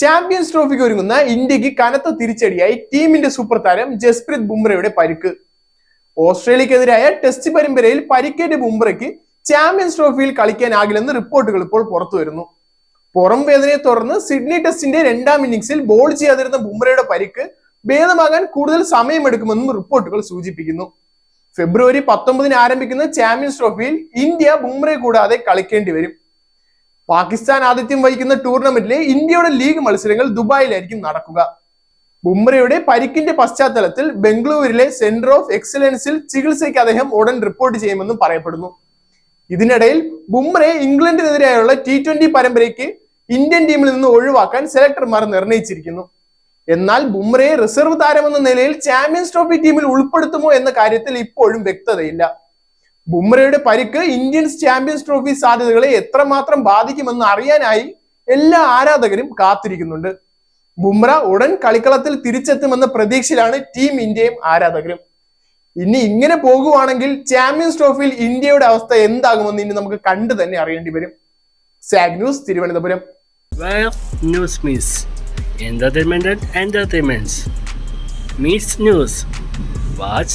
Champions ട്രോഫിക്ക് ഒരുങ്ങുന്ന ഇന്ത്യയ്ക്ക് കനത്ത തിരിച്ചടിയായി ടീമിന്റെ സൂപ്പർ താരം ജസ്പ്രീത് ബുംറയുടെ പരിക്ക്. ഓസ്ട്രേലിയക്കെതിരായ ടെസ്റ്റ് പരമ്പരയിൽ പരിക്കേറ്റ ബുംറയ്ക്ക് ചാമ്പ്യൻസ് ട്രോഫിയിൽ കളിക്കാനാകില്ലെന്ന് റിപ്പോർട്ടുകൾ ഇപ്പോൾ പുറത്തു വരുന്നു. പുറം വേദനയെ തുടർന്ന് സിഡ്നി ടെസ്റ്റിന്റെ രണ്ടാം ഇന്നിംഗ്സിൽ ബോൾ ചെയ്യാതിരുന്ന ബുംറയുടെ പരിക്ക് ഭേദമാകാൻ കൂടുതൽ സമയമെടുക്കുമെന്നും റിപ്പോർട്ടുകൾ സൂചിപ്പിക്കുന്നു. ഫെബ്രുവരി പത്തൊമ്പതിന് ആരംഭിക്കുന്ന ചാമ്പ്യൻസ് ട്രോഫിയിൽ ഇന്ത്യ ബുംറയെ കൂടാതെ കളിക്കേണ്ടി വരും. പാകിസ്ഥാൻ ആതിഥ്യം വഹിക്കുന്ന ടൂർണമെന്റിലെ ഇന്ത്യയുടെ ലീഗ് മത്സരങ്ങൾ ദുബായിലായിരിക്കും നടക്കുക. ബുംറയുടെ പരിക്കിന്റെ പശ്ചാത്തലത്തിൽ ബംഗളൂരിലെ സെന്റർ ഓഫ് എക്സലൻസിൽ ചികിത്സയ്ക്ക് അദ്ദേഹം ഉടൻ റിപ്പോർട്ട് ചെയ്യുമെന്നും പറയപ്പെടുന്നു. ഇതിനിടയിൽ ബുംറയെ ഇംഗ്ലണ്ടിനെതിരായുള്ള ടി ട്വന്റി പരമ്പരയ്ക്ക് ഇന്ത്യൻ ടീമിൽ നിന്ന് ഒഴിവാക്കാൻ സെലക്ടർമാർ നിർണയിച്ചിരിക്കുന്നു. എന്നാൽ ബുംറയെ റിസർവ് താരമെന്ന നിലയിൽ ചാമ്പ്യൻസ് ട്രോഫി ടീമിൽ ഉൾപ്പെടുത്തുമോ എന്ന കാര്യത്തിൽ ഇപ്പോഴും വ്യക്തതയില്ല. ബുംറയുടെ പരിക്ക് ഇന്ത്യൻസ് ചാമ്പ്യൻസ് ട്രോഫി സാധ്യതകളെ എത്രമാത്രം ബാധിക്കുമെന്ന് അറിയാനായി എല്ലാ ആരാധകരും കാത്തിരിക്കുന്നുണ്ട് ബുംറ ഉടൻ കളിക്കളത്തിൽ തിരിച്ചെത്തുമെന്ന പ്രതീക്ഷയിലാണ് ടീം ഇന്ത്യയും ആരാധകരും ഇനി ഇങ്ങനെ പോകുവാണെങ്കിൽ ചാമ്പ്യൻസ് ട്രോഫിയിൽ ഇന്ത്യയുടെ അവസ്ഥ എന്താകുമെന്ന് ഇനി നമുക്ക് കണ്ടു തന്നെ അറിയേണ്ടി വരും zag news Thiruvananthapuram news means entertainment and entertainments. Meets news. Watch.